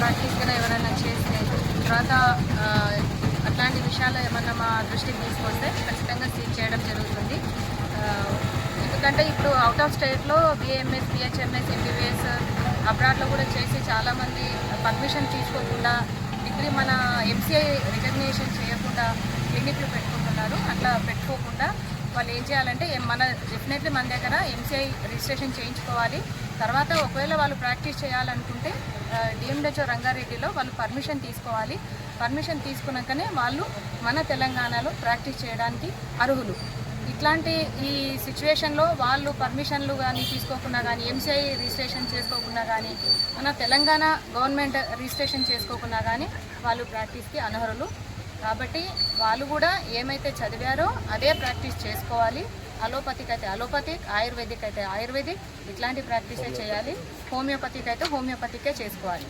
ప్రాక్టీస్గా ఎవరైనా చేస్తే తర్వాత అట్లాంటి విషయాలు ఏమన్నా మా దృష్టికి తీసుకొస్తే ఖచ్చితంగా సీజ్ చేయడం జరుగుతుంది. ఎందుకంటే ఇప్పుడు అవుట్ ఆఫ్ స్టేట్లో బిఎంఎస్ బిహెచ్ఎంఎస్ ఎంబీబీఎస్ అబ్రాడ్లో కూడా చేసి చాలామంది పర్మిషన్ తీసుకోకుండా డిగ్రీ మన ఎంసీఐ రికగ్నేషన్ చేయకుండా క్లినిక్లు పెట్టుకుంటున్నారు. అట్లా పెట్టుకోకుండా వాళ్ళు ఏం చేయాలంటే మన డెఫినెట్లీ మన దగ్గర ఎంసీఐ రిజిస్ట్రేషన్ చేయించుకోవాలి. తర్వాత ఒకవేళ వాళ్ళు ప్రాక్టీస్ చేయాలనుకుంటే డిఎండెచ్ఓ రంగారెడ్డిలో వాళ్ళు పర్మిషన్ తీసుకోవాలి. పర్మిషన్ తీసుకున్నాకనే వాళ్ళు మన తెలంగాణలో ప్రాక్టీస్ చేయడానికి అర్హులు. ఇట్లాంటి ఈ సిచ్యువేషన్లో వాళ్ళు పర్మిషన్లు కానీ తీసుకోకుండా కానీ ఎంసీఐ రిజిస్ట్రేషన్ చేసుకోకుండా కానీ మన తెలంగాణ గవర్నమెంట్ రిజిస్ట్రేషన్ చేసుకోకుండా కానీ వాళ్ళు ప్రాక్టీస్కి అనర్హులు. కాబట్టి వాళ్ళు కూడా ఏమైతే చదివారో అదే ప్రాక్టీస్ చేసుకోవాలి. అలోపతిక్ అయితే అలోపతిక్ ఆయుర్వేదిక్ అయితే ఆయుర్వేదిక్ ఇట్లాంటి ప్రాక్టీసే చేయాలి. హోమియోపతిక్ అయితే హోమియోపతికే చేసుకోవాలి.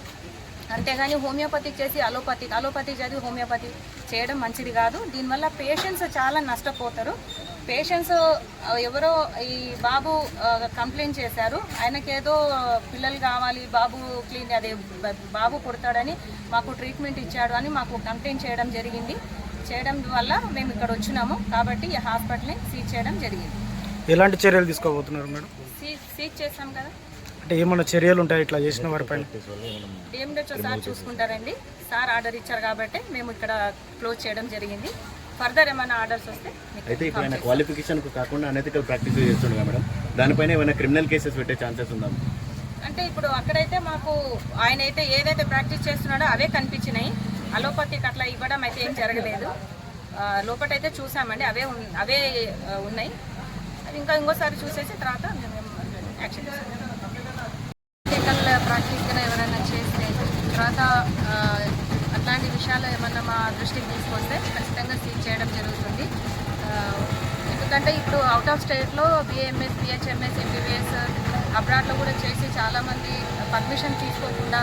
అంతేగాని హోమియోపతిక్ చేసి అలోపతిక్ అలోపతిక్ చదివి హోమియోపతి చేయడం మంచిది కాదు. దీనివల్ల పేషెంట్స్ చాలా నష్టపోతారు. పేషెంట్స్ ఎవరో ఈ బాబు కంప్లైంట్ చేశారు. ఆయనకేదో పిల్లలు కావాలి బాబు క్లీన్ అదే బాబు పుడతాడని మాకు ట్రీట్మెంట్ ఇచ్చాడు అని మాకు కంప్లైంట్ చేయడం జరిగింది. చేయడం వల్ల మేము ఇక్కడ వచ్చినాము. కాబట్టి ఈ హాస్పిటల్ని సీజ్ చేయడం జరిగింది. ఎలాంటి చర్యలు తీసుకోబోతున్నారు మేడం? సీజ్ చేస్తాం కదా? అంటే ఏమైనా చర్యలు ఉంటాయి ఇట్లా చేసిన వారిపైన డిఎండెచ్ఓ సార్ చూసుకుంటారండి. సార్ ఆర్డర్ ఇచ్చారు కాబట్టి మేము ఇక్కడ క్లోజ్ చేయడం జరిగింది. ఫర్దర్ ఏమైనా ఆర్డర్స్ వస్తే అయితే ఇప్పుడు ఆయన క్వాలిఫికేషన్ కాకుండా అనెతికల్ ప్రాక్టీస్ చేస్తుండగా మేడం. దానిపైన ఏమైనా క్రిమినల్ కేసెస్ పెట్టే ఛాన్సెస్ ఉందా అంటే ఇప్పుడు అక్కడైతే మాకు ఆయన అయితే ఏదైతే ప్రాక్టీస్ చేస్తున్నాడో అవే కనిపించినాయి. అలోపతికి అట్లా ఇవ్వడం అయితే ఏం జరగలేదు. లోపటైతే చూసామండి. అవే అవే ఉన్నాయి. అది ఇంకా ఇంకోసారి చూసేసి తర్వాత మేము యాక్షన్ టెక్నికల్ ప్రాక్టీస్గా ఎవరైనా చేస్తే తర్వాత ఆ, అట్లాంటి విషయాలు ఏమన్నా మా దృష్టికి తీసుకొస్తే ఖచ్చితంగా సీజ్ చేయడం జరుగుతుంది. ఎందుకంటే ఇప్పుడు అవుట్ ఆఫ్ స్టేట్లో బిఏఎంఎస్ బిహెచ్ఎంఎస్ ఎంబీబీఎస్ అబ్రాడ్లో కూడా చేసి చాలామంది పర్మిషన్ తీసుకోకుండా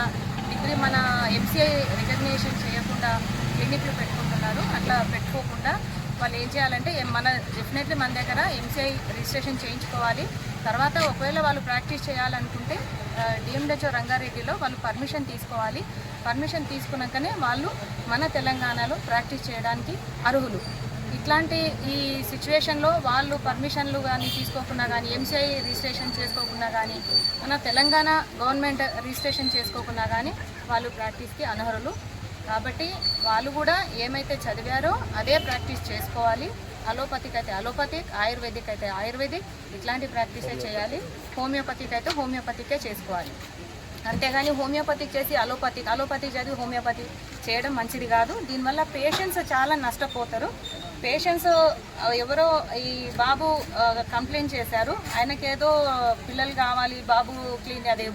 డిగ్రీ మన ఎంసీఐ రికగ్నేషన్ చేయకుండా క్లినిక్లు పెట్టుకుంటున్నారు. అట్లా పెట్టుకోకుండా వాళ్ళు ఏం చేయాలంటే మన డెఫినెట్లీ మన దగ్గర ఎంసీఐ రిజిస్ట్రేషన్ చేయించుకోవాలి. తర్వాత ఒకవేళ వాళ్ళు ప్రాక్టీస్ చేయాలనుకుంటే డిఎండెచ్ఓ రంగారెడ్డిలో వాళ్ళు పర్మిషన్ తీసుకోవాలి. పర్మిషన్ తీసుకున్నాకనే వాళ్ళు మన తెలంగాణలో ప్రాక్టీస్ చేయడానికి అర్హులు. ఇట్లాంటి ఈ సిచ్యువేషన్లో వాళ్ళు పర్మిషన్లు కానీ తీసుకోకుండా కానీ ఎంసీఐ రిజిస్ట్రేషన్ చేసుకోకుండా కానీ మన తెలంగాణ గవర్నమెంట్ రిజిస్ట్రేషన్ చేసుకోకుండా కానీ వాళ్ళు ప్రాక్టీస్కి అనర్హులు. కాబట్టి వాళ్ళు కూడా ఏమైతే చదివారో అదే ప్రాక్టీస్ చేసుకోవాలి. అలోపతిక్ అయితే అలోపతిక్ ఆయుర్వేదిక్ అయితే ఆయుర్వేదిక్ ఇట్లాంటి ప్రాక్టీసే చేయాలి. హోమియోపతిక్ అయితే హోమియోపతికే చేసుకోవాలి. అంతేగాని హోమియోపతిక్ చేసి అలోపతిక్ అలోపతి చదివి హోమియోపతి చేయడం మంచిది కాదు. దీనివల్ల పేషెంట్స్ చాలా నష్టపోతారు. పేషెంట్స్ ఎవరో ఈ బాబు కంప్లైంట్ చేశారు. ఆయనకేదో పిల్లలు కావాలి బాబు క్లీన్ అదే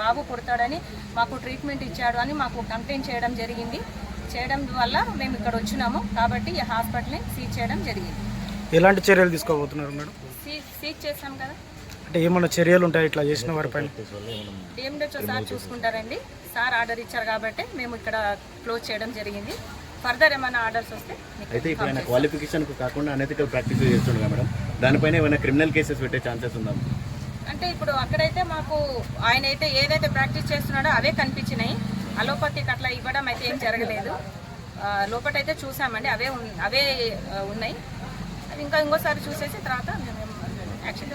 బాబు పుడతాడని మాకు ట్రీట్మెంట్ ఇచ్చాడు అని మాకు కంప్లైంట్ చేయడం జరిగింది. చేయడం వల్ల మేము ఇక్కడ వచ్చినాము. కాబట్టి ఈ హాస్పిటల్ని సీజ్ చేయడం జరిగింది. ఎలాంటి చర్యలు తీసుకోబోతున్నారు మేడం? సీజ్ చేస్తాం కదా. అంటే ఏమైనా చర్యలు ఉంటాయి ఇట్లా చేసిన వారిపైన డిఎండెచ్ఓ సార్ చూసుకుంటారండి. సార్ ఆర్డర్ ఇచ్చారు కాబట్టి మేము ఇక్కడ క్లోజ్ చేయడం జరిగింది. ఫర్దర్ ఏమైనా ఆర్డర్స్ వస్తే అయితే ఇప్పుడు ఆయన క్వాలిఫికేషన్ కాకుండా అనెతికల్ ప్రాక్టీస్ చేస్తుండగా మేడం. దానిపైన ఏమైనా క్రిమినల్ కేసెస్ పెట్టే ఛాన్సెస్ ఉందా అంటే ఇప్పుడు అక్కడైతే మాకు ఆయన అయితే ఏదైతే ప్రాక్టీస్ చేస్తున్నాడో అవే కనిపించినాయి. అలోపతికి అట్లా ఇవ్వడం అయితే ఏం జరగలేదు. లోపటైతే చూసామండి. అవే అవే ఉన్నాయి. అది ఇంకా ఇంకోసారి చూసేసి తర్వాత మేము యాక్షన్